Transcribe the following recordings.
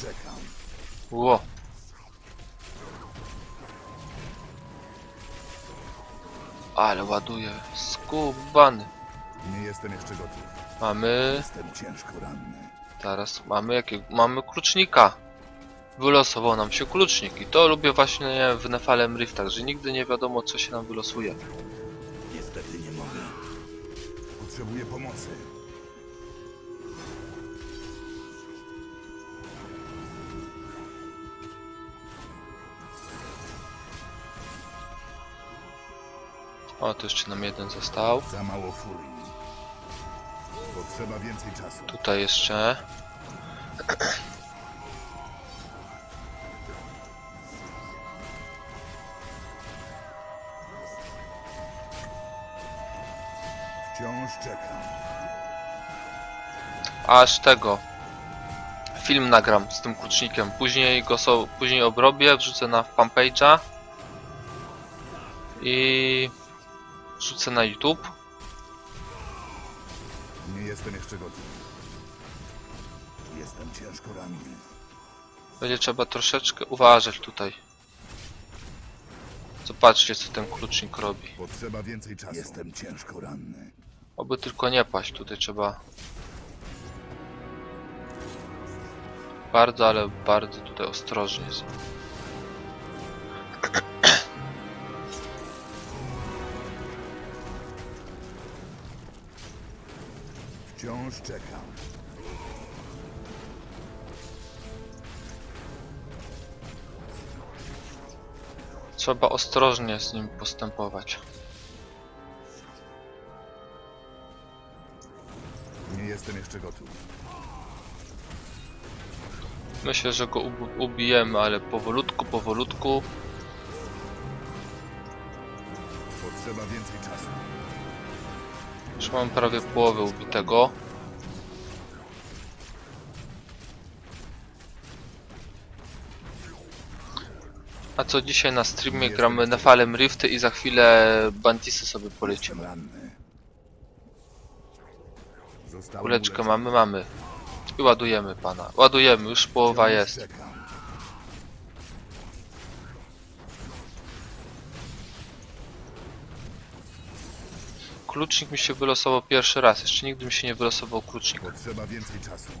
Czekam. Ło. Ale ładuje. Skubany. Nie jestem jeszcze gotów. Mamy... Jestem ciężko ranny. Teraz mamy jakiego? Mamy klucznika. Wylosował nam się klucznik i to lubię właśnie w Nefalem Riftach, że nigdy nie wiadomo co się nam wylosuje. Niestety nie mogę. Potrzebuję pomocy. O, tu jeszcze nam jeden został. Za mało furii. Potrzeba więcej czasu. Tutaj jeszcze. Wciąż czekam. Aż tego. Film nagram z tym klucznikiem. Później go so, później obrobię, wrzucę na fanpage'a. I wrzucę na YouTube. Nie jestem jeszcze gotów. Jestem ciężko ranny. Będzie trzeba troszeczkę uważać tutaj. Zobaczcie co ten klucznik robi. Potrzeba więcej czasu. Jestem ciężko ranny. Oby tylko nie paść, tutaj trzeba bardzo, ale bardzo tutaj ostrożnie jest. Wciąż czekam. Trzeba ostrożnie z nim postępować. Nie jestem jeszcze gotów. Myślę, że go ubijemy, ale powolutku, powolutku. Potrzeba więcej czasu. Już mam prawie połowę ubitego. A co dzisiaj na streamie gramy Nefalem Rifty i za chwilę Bantisy sobie polecimy. Kuleczkę mamy, mamy. I ładujemy pana. Ładujemy, już połowa jest. Klucznik mi się wylosował pierwszy raz. Jeszcze nigdy mi się nie wylosował klucznik. Potrzeba więcej czasu.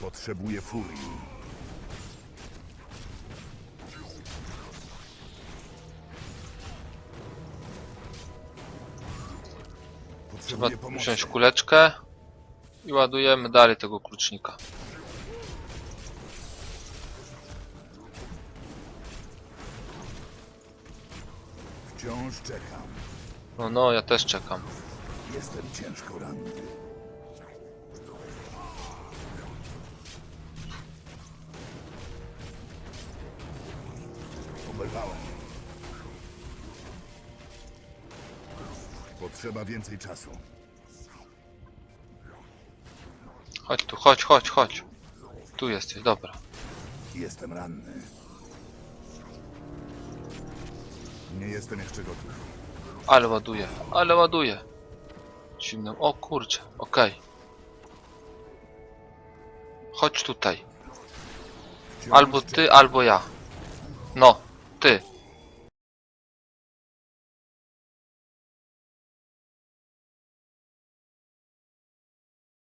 Potrzebuję furii. Trzeba wziąć kuleczkę i ładujemy dalej tego klucznika. Wciąż czekam. No, no, ja też czekam. Jestem ciężko ranny. Oberwałem. Potrzeba więcej czasu. Chodź tu, chodź, chodź, chodź. Tu jesteś, dobra. Jestem ranny. Nie jestem jeszcze gotów. Ale ładuje, ale ładuje. Zimno. O kurczę, okej. Chodź tutaj. Albo ty, albo ja. No, ty.